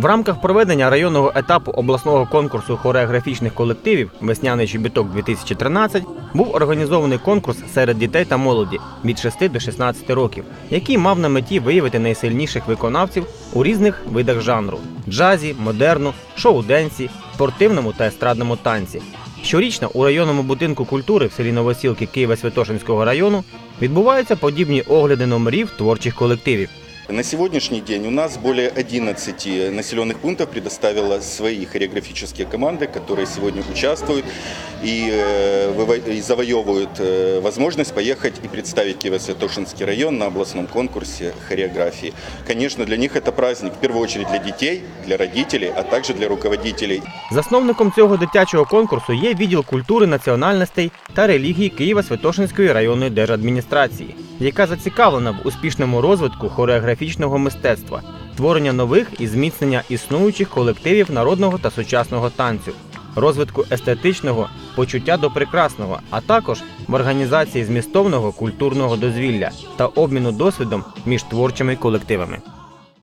В рамках проведення районного етапу обласного конкурсу хореографічних колективів Весняний щебіток 2013 був організований конкурс серед дітей та молоді від 6 до 16 років, який мав на меті виявити найсильніших виконавців у різних видах жанру: джазі, модерну, шоу-денсі, спортивному та естрадному танці. Щорічно у районному будинку культури в селі Новосілки Києво-Святошинського району відбуваються подібні огляди номерів творчих колективів. На сегодняшний день у нас более 11 населенных пунктов предоставило свои хореографические команды, которые сегодня участвуют и, э, выво- и завоевывают э, возможность поехать и представить Киево-Святошинский район на областном конкурсе хореографии. Конечно, для них это праздник, в первую очередь для детей, для родителей, а также для руководителей Засновником цього дитячого конкурсу є відділ культури, національностей та релігії Києво-Святошинської районної держадміністрації, яка зацікавлена в успішному розвитку хореографічного мистецтва, творення нових і зміцнення існуючих колективів народного та сучасного танцю, розвитку естетичного почуття до прекрасного, а також в організації змістовного культурного дозвілля та обміну досвідом між творчими колективами.